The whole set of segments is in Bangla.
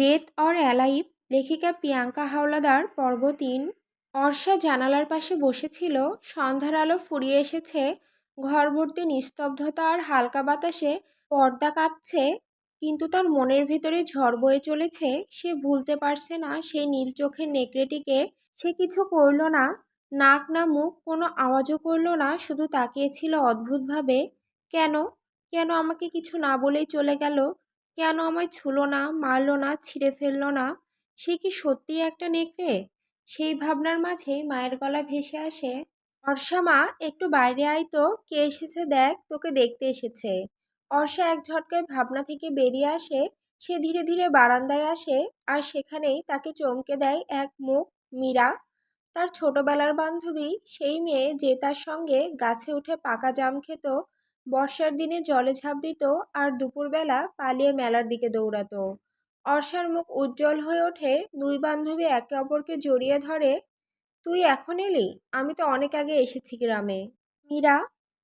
ডেথ অর অ্যালাইভ লেখিকা প্রিয়াঙ্কা হাওলাদার পর্ব তিন। অর্ষা জানালার পাশে বসেছিল, সন্ধ্যার আলো ফুরিয়ে এসেছে ঘর ভর্তি নিস্তব্ধতা আর হালকা বাতাসে পর্দা কাঁপছে, কিন্তু তার মনের ভেতরে ঝড় বয়ে চলেছে, সে ভুলতে পারছে না সেই নীল চোখের নেকড়েটিকে। সে কিছু করল না, নাক না মুখ কোনো আওয়াজও করল না, শুধু তাকিয়েছিল অদ্ভুতভাবে। কেন? কেন আমাকে কিছু না বলেই চলে গেল? কেন আমায় ছুলো না, মারলো না, ছিঁড়ে ফেলল না? সে কি সত্যিই একটা নেকড়ে? সেই ভাবনার মাঝেই মায়ের গলা ভেসে আসে, অর্ষা মা, একটু বাইরে আয় তো, কে এসেছে দেখ, তোকে দেখতে এসেছে। অর্ষা এক ঝটকায় ভাবনা থেকে বেরিয়ে আসে, সে ধীরে ধীরে বারান্দায় আসে আর সেখানেই তাকে চমকে দেয় এক মুখ, মীরা। তার ছোটবেলার বান্ধবী, সেই মেয়ে যে তার সঙ্গে গাছে উঠে পাকা জাম খেত বর্ষার দিনে জলে ঝাঁপ দিত আর দুপুরবেলা পালিয়ে মেলার দিকে দৌড়াতো। অর্ষার মুখ উজ্জ্বল হয়ে ওঠে, দুই বান্ধবী একে অপরকে জড়িয়ে ধরে, তুই এখন এলি? আমি তো অনেক আগে এসেছি গ্রামে। মীরা?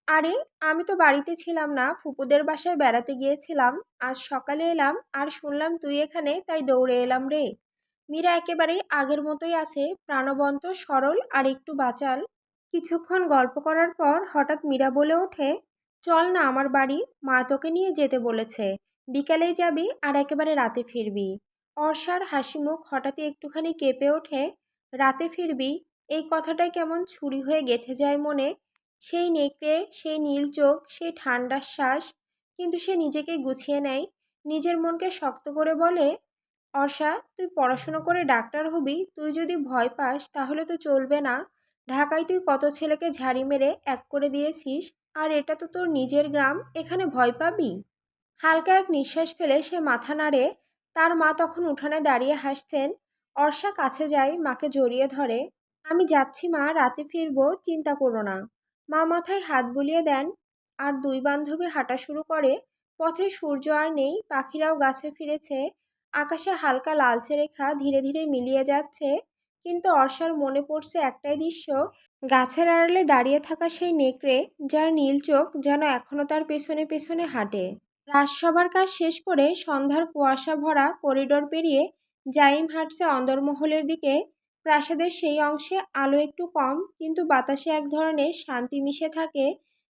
আরে, আমি তো বাড়িতে ছিলাম না, ফুপুদের বাসায় বেড়াতে গিয়েছিলাম। আজ সকালে এলাম আর শুনলাম তুই এখানে, তাই দৌড়ে এলাম রে। মীরা একেবারেই আগের মতোই আছে, প্রাণবন্ত, সরল আর একটু বাচাল। কিছুক্ষণ গল্প করার পর হঠাৎ মীরা বলে ওঠে চল না আমার বাড়ি, মা তোকে নিয়ে যেতে বলেছে। বিকালেই যাবি আর একেবারে রাতে ফিরবি। অর্ষার হাসি মুখ হঠাৎই একটুখানি কেঁপে ওঠে। রাতে ফিরবি? এই কথাটাই কেমন ছুরি হয়ে গেথে যায় মনে। সেই নেকড়ে, সেই নীল চোখ, সেই ঠান্ডার শ্বাস, কিন্তু সে নিজেকে গুছিয়ে নেয়। নিজের মনকে শক্ত করে বলে, অর্ষা, তুই পড়াশুনো করে ডাক্তার হবি? তুই যদি ভয় পাস তাহলে তো চলবে না। ঢাকায় তুই কত ছেলেকে ঝাড়ি মেরে এক করে দিয়েছিস? আর এটা তো তোর নিজের গ্রাম, এখানে ভয় পাবি? হালকা এক নিঃশ্বাস ফেলে সে মাথা নাড়ে। তার মা তখন উঠানে দাঁড়িয়ে হাসছেন। অর্ষা কাছে যায়, মাকে জড়িয়ে ধরে। আমি যাচ্ছি মা, রাতে ফিরবো, চিন্তা করো না। মা মাথায় হাত বুলিয়ে দেন। আর দুই বান্ধবী হাঁটা শুরু করে। পথে সূর্য আর নেই, পাখিরাও গাছে ফিরেছে। আকাশে হালকা লালচে রেখা ধীরে ধীরে মিলিয়ে যাচ্ছে। কিন্তু অর্ষার মনে পড়ছে একটাই দৃশ্য, গাছের আড়ালে দাঁড়িয়ে থাকা সেই নেকড়ে, যার নীল চোখ যেন এখনও তার পেছনে পেছনে হাঁটে। রাজসভার কাজ শেষ করে সন্ধ্যার কুয়াশা ভরা করিডোর পেরিয়ে জাইম হাঁটছে অন্দরমহলের দিকে। প্রাসাদের সেই অংশে আলো একটু কম, কিন্তু বাতাসে এক ধরনের শান্তি মিশে থাকে,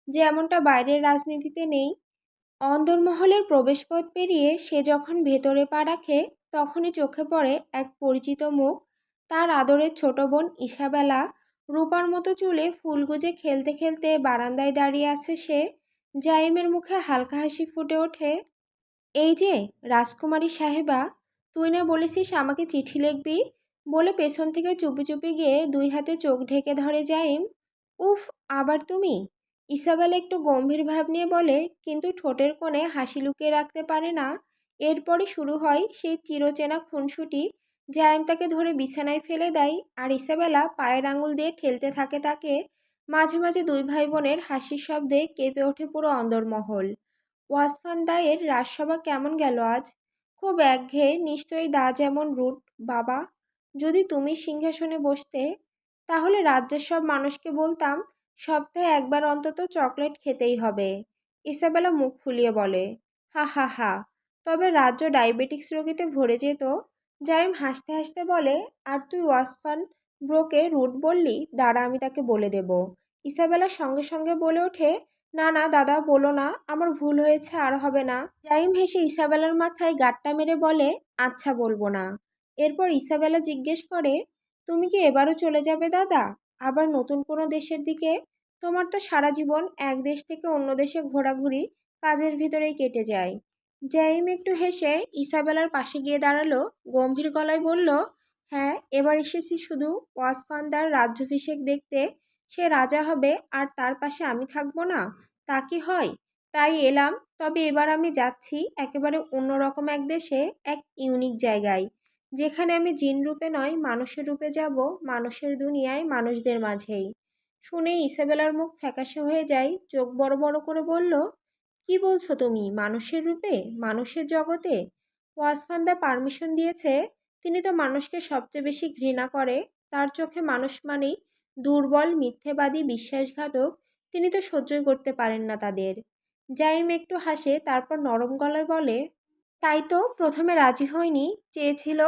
যে এমনটা বাইরের রাজনীতিতে নেই। অন্দরমহলের প্রবেশপথ পেরিয়ে সে যখন ভেতরে পা রাখে, তখনই চোখে পড়ে এক পরিচিত মুখ তার আদরের ছোট বোন ইসাবেলা রূপার মতো চুলে ফুল গুজে খেলতে খেলতে বারান্দায় দাঁড়িয়ে আছে সে জাইমের মুখে হালকা হাসি ফুটে ওঠে। এই যে, রাজকুমারী সাহেবা, তুই না বলেছিস আমাকে চিঠি লিখবি? বলে পেছন থেকে চুপি চুপি গিয়ে দুই হাতে চোখ ঢেকে ধরে জাইম উফ, আবার তুমি? ইসাবেলা একটু গম্ভীর ভাব নিয়ে বলে, কিন্তু ঠোঁটের কোণে হাসি লুকিয়ে রাখতে পারে না। এরপরে শুরু হয় সেই চিরচেনা খুনসুটি জাইম তাকে ধরে বিছানায় ফেলে দেয় আর ইসাবেলা পায়ের আঙুল দিয়ে ঠেলতে থাকে তাকে, মাঝে মাঝে দুই ভাই বোনের হাসির শব্দে কেঁপে ওঠে পুরো অন্দরমহল। ওয়াসফান দায়ের রাজসভা কেমন গেল আজ? খুব একঘেয়ে, নিশ্চয়ই দা যেমন রুট, বাবা। যদি তুমি সিংহাসনে বসতে, তাহলে রাজ্যের সব মানুষকে বলতাম, সপ্তাহে একবার অন্তত চকলেট খেতেই হবে। ইসাবেলা মুখ ফুলিয়ে বলে, হা হা হা। তবে রাজ্য ডায়াবেটিক্স রোগীতে ভরে যেত জাইম হাসতে হাসতে বলে, আর তুই ওয়াসফান ব্রোকে রুট বললি? দাঁড়া, আমি তাকে বলে দেব। ইসাবেলা সঙ্গে সঙ্গে বলে ওঠে, না না, দাদা, বলো না, আমার ভুল হয়েছে, আর হবে না। জাইম হেসে ইসাবেলার মাথায় গাট্টা মেরে বলে আচ্ছা বলব না। এরপর ইসাবেলা জিজ্ঞেস করে, তুমি কি এবারও চলে যাবে, দাদা? আবার নতুন কোনো দেশের দিকে? তোমার তো সারা জীবন এক দেশ থেকে অন্য দেশে ঘোরাঘুরি কাজের ভিতরেই কেটে যায়। জাইম একটু হেসে ইসাবেলার পাশে গিয়ে দাঁড়াল, গম্ভীর গলায় বলল হ্যাঁ এবার এসেছি শুধু ওয়াসফান্দার রাজ্যাভিষেক দেখতে। সে রাজা হবে আর তার পাশে আমি থাকব না, তা কি হয়? তাই এলাম, তবে এবার আমি যাচ্ছি একেবারে অন্যরকম এক দেশে, এক ইউনিক জায়গায়, যেখানে আমি জিন রূপে নয়, মানুষের রূপে যাব, মানুষের দুনিয়ায়, মানুষদের মাঝেই। শুনে ইসাবেলার মুখ ফ্যাকাশে হয়ে যায়, চোখ বড় বড় করে বলল কি বলছো তুমি? মানুষের রূপে? মানুষের জগতে? ওয়াসফান্দা পারমিশন দিয়েছে। তিনি তো মানুষকে সবচেয়ে বেশি ঘৃণা করে। তার চোখে মানুষ মানেই দুর্বল, মিথ্যেবাদী, বিশ্বাসঘাতক। তিনি তো সহ্যই করতে পারেন না তাদের। জাইম একটু হাসে, তারপর নরম গলায় বলে, তাই তো, প্রথমে রাজি হয়নি চেয়েছিল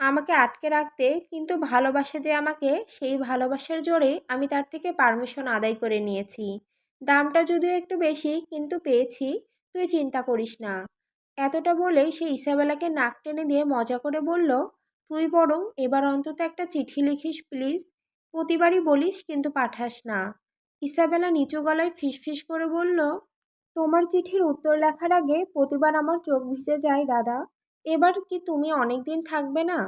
আমাকে আটকে রাখতে, কিন্তু ভালোবাসে যে আমাকে, সেই ভালোবাসার জোরে আমি তার থেকে পারমিশন আদায় করে নিয়েছি। দামটা যদিও একটু বেশি, কিন্তু পেয়েছি। তুই চিন্তা করিস না। এতটা বলেই সে ইসাবেলাকে নাক টেনে দিয়ে মজা করে বলল, তুই বরং এবার অন্তত একটা চিঠি লিখিস প্লিজ। প্রতিবারই বলিস, কিন্তু পাঠাস না। ইসাবেলা নিচু গলায় ফিসফিস করে বলল, তোমার চিঠির উত্তর লেখার আগে প্রতিবার আমার চোখ ভিজে যায়, দাদা। এবার কি তুমি অনেক দিন থাকবে না?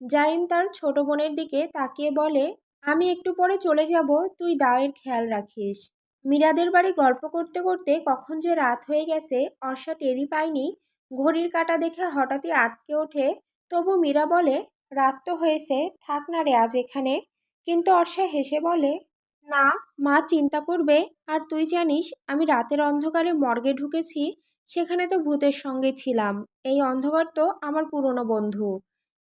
জাইম তার ছোট বোনের দিকে তাকিয়ে বলে, আমি একটু পরে চলে যাব, তুই দায়ের খেয়াল রাখিস। মীরাদের বাড়ি গল্প করতে করতে কখন যে রাত হয়ে গেছে অর্ষা টেরি পায়নি ঘড়ির কাঁটা দেখে হঠাৎই আটকে ওঠে। তবু মীরা বলে, রাত তো হয়েছে, থাক না রে আজ এখানে। কিন্তু অর্ষা হেসে বলে, না, মা চিন্তা করবে, আর তুই জানিস, আমি রাতের অন্ধকারে মর্গে ঢুকেছি, সেখানে তো ভূতের সঙ্গে ছিলাম। এই অন্ধকার তো আমার পুরনো বন্ধু।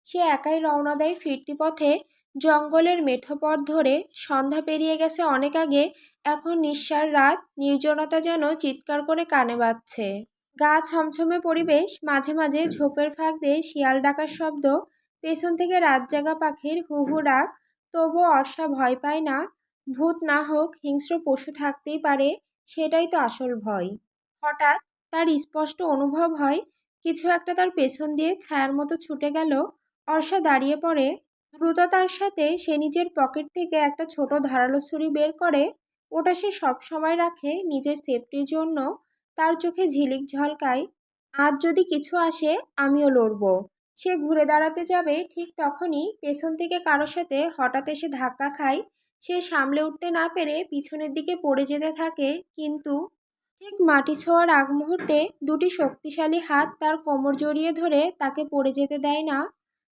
সে একাই রওনা দেয় ফিরতি পথে। জঙ্গলের মেঠো পথ ধরে সন্ধ্যা পেরিয়ে গেছে অনেক আগে, এখন নিঃসার রাত, নির্জনতা যেন চিৎকার করে কানে বাজছে। গা ছমছমে পরিবেশ, মাঝে মাঝে ঝোপের ফাঁক দিয়ে শিয়াল ডাকার শব্দ, পেছন থেকে রাত জাগা পাখির হু হু ডাক, তবুও অর্ষা ভয় পায় না, ভূত না হোক হিংস্র পশু থাকতেই পারে, সেটাই তো আসল ভয়। হঠাৎ তার স্পষ্ট অনুভব হয়, কিছু একটা তার পেছন দিয়ে ছায়ার মতো ছুটে গেল, অর্ষা দাঁড়িয়ে পড়ে দ্রুততার সাথে সে নিজের পকেট থেকে একটা ছোট ধারালো ছুরি বের করে, ওটা সে সব সময় রাখে নিজের সেফটির জন্য, তার চোখে ঝিলিক ঝলকায়, আজ যদি কিছু আসে, আমিও লড়ব। সে ঘুরে দাঁড়াতে যাবে ঠিক তখনই পেছন থেকে কারও সাথে হঠাৎ এসে ধাক্কা খায়, সে সামলে উঠতে না পেরে পিছনের দিকে পড়ে যেতে থাকে, কিন্তু ঠিক মাটি ছোঁয়ার আগ মুহূর্তে দুটি শক্তিশালী হাত তার কোমর জড়িয়ে ধরে তাকে পড়ে যেতে দেয় না।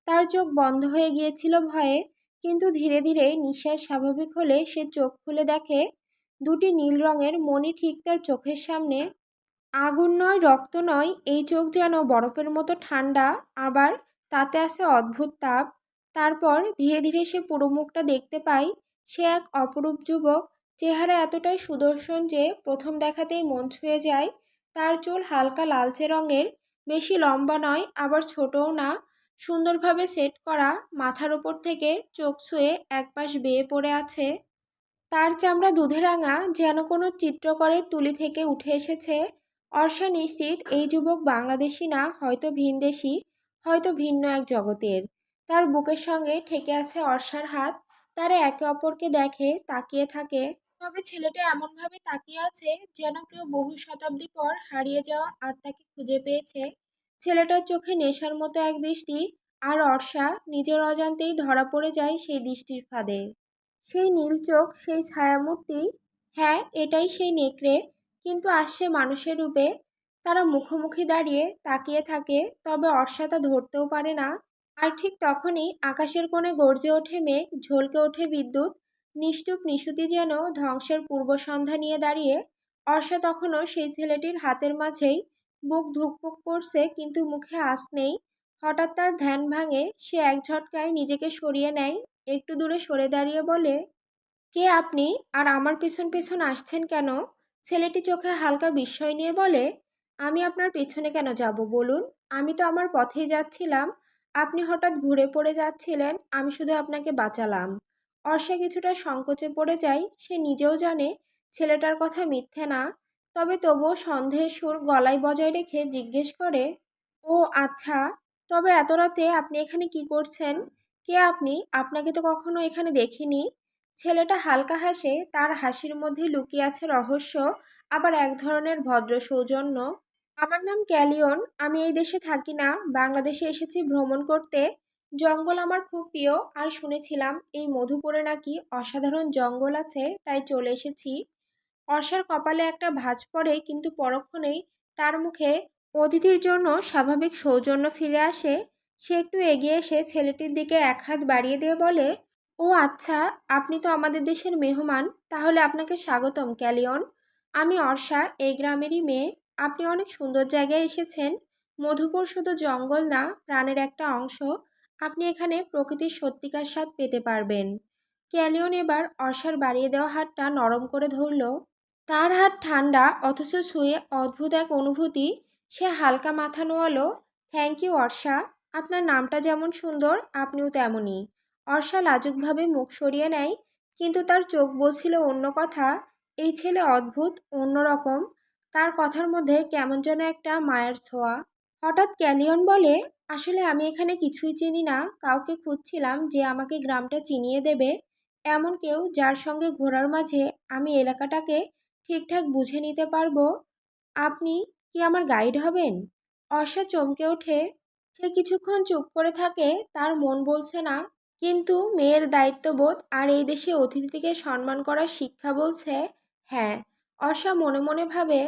তার চোখ বন্ধ হয়ে গিয়েছিল ভয়ে, কিন্তু ধীরে ধীরে নিঃশ্বাস স্বাভাবিক হলে সে চোখ খুলে দেখে, দুটি নীল রঙের মণি ঠিক তার চোখের সামনে। আগুন নয়, রক্ত নয়, এই চোখ যেন বরফের মতো ঠান্ডা, আবার তাতে আছে অদ্ভুত তাপ। তারপর ধীরে ধীরে সে পুরো মুখটা দেখতে পায় সে এক অপরূপ যুবক, চেহারা এতটাই সুদর্শন যে প্রথম দেখাতেই মন ছুঁয়ে যায়। তার চুল হালকা লালচে রঙের, বেশি লম্বা নয়, আবার ছোটও না। সুন্দরভাবে সেট করা মাথার ওপর থেকে চোখ ছুঁয়ে একপাশ বেয়ে পড়ে আছে। তার চামড়া দুধে রাঙা যেন কোনো চিত্রকরের তুলি থেকে উঠে এসেছে। অর্ষা নিশ্চিত এই যুবক বাংলাদেশি না, হয়তো ভিনদেশি হয়তো ভিন্ন এক জগতের। তার বুকের সঙ্গে ঠেকে আছে অর্ষার হাত। তারা একে অপরকে দেখে, তাকিয়ে থাকে। তবে ছেলেটা এমনভাবে তাকিয়ে আছে যেন কেউ বহু শতাব্দী পর হারিয়ে যাওয়া আত্মাকে খুঁজে পেয়েছে। ছেলেটার চোখে নেশার মতো এক দৃষ্টি আর অর্ষা নিজের অজান্তেই ধরা পড়ে যায় সেই দৃষ্টির ফাঁদে। সেই নীল চোখ, সেই ছায়ামূর্তি হ্যাঁ এটাই সেই নেকড়ে, কিন্তু আসছে মানুষের রূপে। তারা মুখোমুখি দাঁড়িয়ে তাকিয়ে থাকে, তবে অর্ষা তা ধরতেও পারে না। আর ঠিক তখনই আকাশের কোণে গর্জে ওঠে মেঘ, ঝলকে ওঠে বিদ্যুৎ। নিষ্ঠুপ নিশুতি যেন ধ্বংসের পূর্ব সন্ধ্যা নিয়ে দাঁড়িয়ে, অর্ষা তখনও সেই ছেলেটির হাতের মাঝেই বুক ধুকপুক করছে, কিন্তু মুখে আস নেই। হঠাৎ তার ধ্যান ভাঙে, সে এক ঝটকায় নিজেকে সরিয়ে নেয়, একটু দূরে সরে দাঁড়িয়ে বলে, কে আপনি? আর আমার পেছন পেছন আসছেন কেন? ছেলেটি চোখে হালকা বিস্ময় নিয়ে বলে, আমি আপনার পেছনে কেন যাব বলুন? আমি তো আমার পথেই যাচ্ছিলাম। আপনি হঠাৎ ঘুরে পড়ে যাচ্ছিলেন, আমি শুধু আপনাকে বাঁচালাম। অর্ষা কিছুটা সংকোচে পড়ে যায়, সে নিজেও জানে, ছেলেটার কথা মিথ্যে না। তবে তবুও সন্দেহের সুর গলায় বজায় রেখে জিজ্ঞেস করে, ও আচ্ছা তবে এত রাতে আপনি এখানে কি করছেন? কে আপনি? আপনাকে তো কখনো এখানে দেখিনি ছেলেটা হালকা হাসে, তার হাসির মধ্যে লুকিয়ে আছে রহস্য, আবার এক ধরনের ভদ্র সৌজন্য। আমার নাম ক্যালিয়ন, আমি এই দেশে থাকি না, বাংলাদেশে এসেছি ভ্রমণ করতে। জঙ্গল আমার খুব প্রিয়, আর শুনেছিলাম এই মধুপুরে নাকি অসাধারণ জঙ্গল আছে, তাই চলে এসেছি। অর্ষার কপালে একটা ভাঁজ পড়ে, কিন্তু পরক্ষণেই তার মুখে অতিথির জন্য স্বাভাবিক সৌজন্য ফিরে আসে। সে একটু এগিয়ে এসে ছেলেটির দিকে এক হাত বাড়িয়ে দিয়ে বলে, ও আচ্ছা আপনি তো আমাদের দেশের মেহমান, তাহলে আপনাকে স্বাগতম, ক্যালিয়ন। আমি অর্ষা, এই গ্রামেরই মেয়ে। আপনি অনেক সুন্দর জায়গায় এসেছেন। মধুপুর শুধু জঙ্গল না, প্রাণের একটা অংশ। আপনি এখানে প্রকৃতির সত্যিকার স্বাদ পেতে পারবেন। ক্যালিয়ন এবার অর্ষার বাড়িয়ে দেওয়া হাতটা নরম করে ধরল। তার হাত ঠান্ডা অথচ শুয়ে অদ্ভুত এক অনুভূতি। সে হালকা মাথা নোয়ালো। Thank you, Orsha. আপনার নামটা যেমন সুন্দর, আপনিও তেমনই। অর্ষা লাজুকভাবে মুখ সরিয়ে নেয়, কিন্তু তার চোখ বলছিল অন্য কথা। এই ছেলে অদ্ভুত অন্যরকম তার কথার মধ্যে কেমন যেন একটা মায়ের ছোঁয়া। হঠাৎ ক্যালিয়ন বলে, আসলে আমি এখানে কিছুই চিনি না। কাউকে খুঁজছিলাম যে আমাকে গ্রামটা চিনিয়ে দেবে। এমন কেউ যার সঙ্গে ঘোরার মাঝে আমি এলাকাটাকে ঠিকঠাক বুঝে নিতে পারব? আপনি কি আমার গাইড হবেন? অর্ষা চমকে ওঠে। সে কিছুক্ষণ চুপ করে থাকে, তার মন বলছে না। কিন্তু মেয়ের দায়িত্ববোধ আর এই দেশে অতিথিকে সম্মান করার শিক্ষা বলছে হ্যাঁ অর্ষা মনে মনে ভাবে,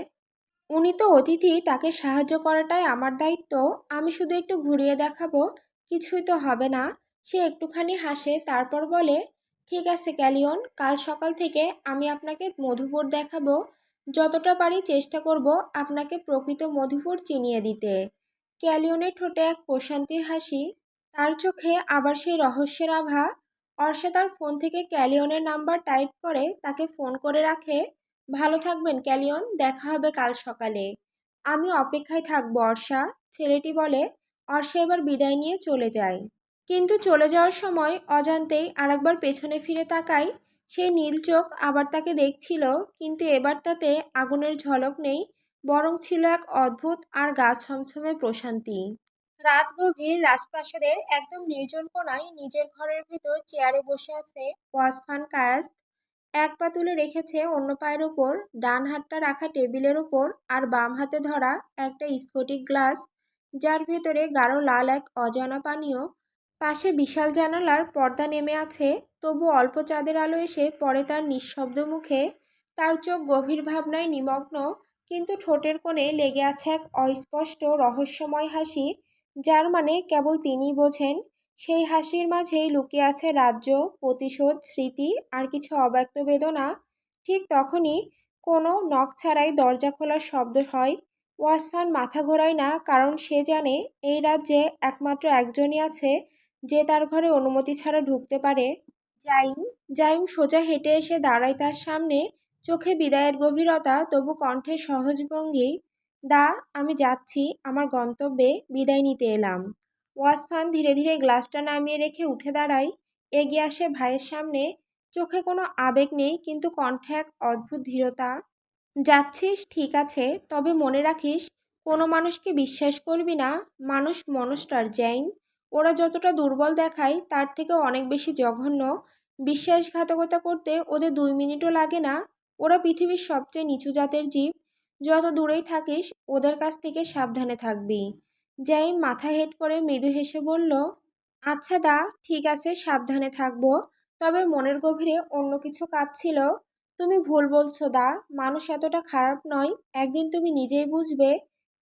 উনি তো অতিথি, তাকে সাহায্য করাটাই আমার দায়িত্ব। আমি শুধু একটু ঘুরিয়ে দেখাবো, কিছুই তো হবে না। সে একটুখানি হাসে, তারপর বলে ঠিক আছে, ক্যালিয়ন। কাল সকাল থেকে আমি আপনাকে মধুপুর দেখাবো। যতটা পারি চেষ্টা করব আপনাকে প্রকৃত মধুপুর চিনিয়ে দিতে। ক্যালিয়নের ঠোঁটে এক প্রশান্তির হাসি। তার চোখে আবার সেই রহস্যের আভা। অর্ষা তার ফোন থেকে ক্যালিয়নের নাম্বার টাইপ করে তাকে ফোন করে রাখে। ভালো থাকবেন, ক্যালিয়ন। দেখা হবে কাল সকালে। আমি অপেক্ষায় থাকব, অর্ষা। ছেলেটি বলে, অর্ষা এবার বিদায় নিয়ে চলে যায়। কিন্তু চলে যাওয়ার সময় অজান্তেই আরেকবার পেছনে ফিরে তাকায় সেই নীল চোখ আবার তাকে দেখছিল, কিন্তু এবার তাতে আগুনের ঝলক নেই, বরং ছিল এক অদ্ভুত আর গা ছমছমে প্রশান্তি। রাত গভীর রাজপ্রাসাদের একদম নির্জন কোণায় নিজের ঘরের ভেতর চেয়ারে বসে আছে ওয়াসফান কায়াস এক পা তুলে রেখেছে অন্য পায়ের ওপর, ডান হাতটা রাখা টেবিলের ওপর আর বাম হাতে ধরা একটা স্ফটিক গ্লাস, যার ভেতরে গাঢ় লাল এক অজানা পানীয় পাশে বিশাল জানালার পর্দা নেমে আছে, তবু অল্প চাঁদের আলো এসে পরে তার নিঃশব্দ মুখে। তার চোখ গভীর ভাবনায় নিমগ্ন, কিন্তু ঠোঁটের কোণে লেগে আছে এক অস্পষ্ট রহস্যময় হাসি, যার মানে কেবল তিনিই বোঝেন। সেই হাসির মাঝেই লুকিয়ে আছে রাজ্য, প্রতিশোধ, স্মৃতি আর কিছু অব্যক্ত বেদনা। ঠিক তখনই কোনো নখ ছাড়াই দরজা খোলার শব্দ হয়। ওয়াসফান মাথা ঘোরায় না, কারণ সে জানে এই রাজ্যে একমাত্র একজনই আছে যে তার ঘরে অনুমতি ছাড়া ঢুকতে পারে। জাইম জাইম সোজা হেঁটে এসে দাঁড়ায় তার সামনে। চোখে বিদায়ের গভীরতা, তবু কণ্ঠে সহজ ভঙ্গি, দা, আমি যাচ্ছি, আমার গন্তব্যে বিদায় নিতে এলাম। ওয়াসফান ধীরে ধীরে গ্লাসটা নামিয়ে রেখে উঠে দাঁড়ায়। এগিয়ে আসে ভাইয়ের সামনে। চোখে কোনো আবেগ নেই, কিন্তু কণ্ঠে এক অদ্ভুত ধীরতা। যাচ্ছিস, ঠিক আছে, তবে মনে রাখিস, কোনো মানুষকে বিশ্বাস করবি না, মানুষ মনস্টার জ্যাইন ওরা যতটা দুর্বল দেখায়, তার থেকে অনেক বেশি জঘন্য। বিশ্বাসঘাতকতা করতে ওদের দুই মিনিটও লাগে না। ওরা পৃথিবীর সবচেয়ে নিচু জাতের জীব। যত দূরেই থাকিস, ওদের কাছ থেকে সাবধানে থাকবি। জ্যাইম মাথা হেট করে মৃদু হেসে বলল আচ্ছা দা, ঠিক আছে, সাবধানে থাকব। তবে মনের গভীরে অন্য কিছু কাঁপছিল। তুমি ভুল বলছো দা। মানুষ এতটা খারাপ নয়। একদিন তুমি নিজেই বুঝবে।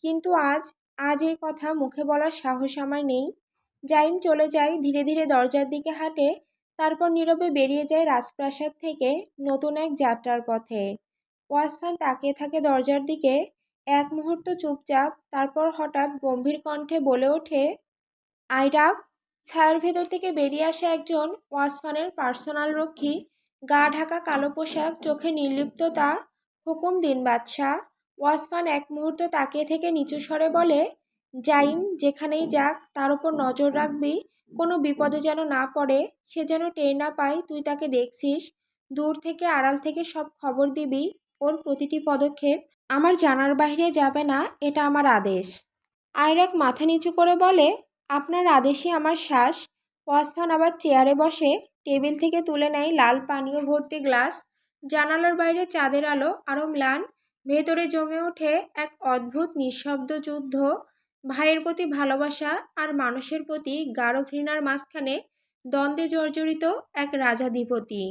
কিন্তু আজ আজ এই কথা মুখে বলার সাহস আমার নেই। জাইম চলে যায়, ধীরে ধীরে দরজার দিকে হাঁটে, তারপর নীরবে বেরিয়ে যায় রাজপ্রাসাদ থেকে নতুন এক যাত্রার পথে। ওয়াসফান তাকিয়ে থাকে দরজার দিকে, এক মুহূর্ত চুপচাপ, তারপর হঠাৎ গম্ভীর কণ্ঠে বলে ওঠে, আইরাব, ছায়ার ভেতর থেকে বেরিয়ে আসে একজন ওয়াসফানের পার্সোনাল রক্ষী, গা ঢাকা কালো পোশাক, চোখে নির্লিপ্ততা, হুকুম দিন বাদশাহ। ওয়াসফান এক মুহূর্ত তাকিয়ে থেকে নিচু স্বরে বলে জাইম যেখানেই যাক, তার ওপর নজর রাখবি। কোনো বিপদে যেন না পড়ে, সে যেন টের না পায়, তুই তাকে দেখছিস। দূর থেকে আড়াল থেকে সব খবর দিবি, ওর প্রতিটি পদক্ষেপ। আমার জানার বাইরে যাবে না, এটা আমার আদেশ। আয়রাক মাথা নিচু করে বলে, আপনার আদেশই আমার শ্বাস। ওয়াসফান আবার চেয়ারে বসে, টেবিল থেকে তুলে নেয় লাল পানীয় ভর্তি গ্লাস। জানালার বাইরে চাঁদের আলো আরও ম্লান। ভেতরে জমে ওঠে এক অদ্ভুত নিঃশব্দ যুদ্ধ। ভাইয়ের প্রতি ভালোবাসা আর মানুষের প্রতি গাঢ় ঘৃণার মাঝখানে দ্বন্দ্বে জর্জরিত এক রাজাধিপতি।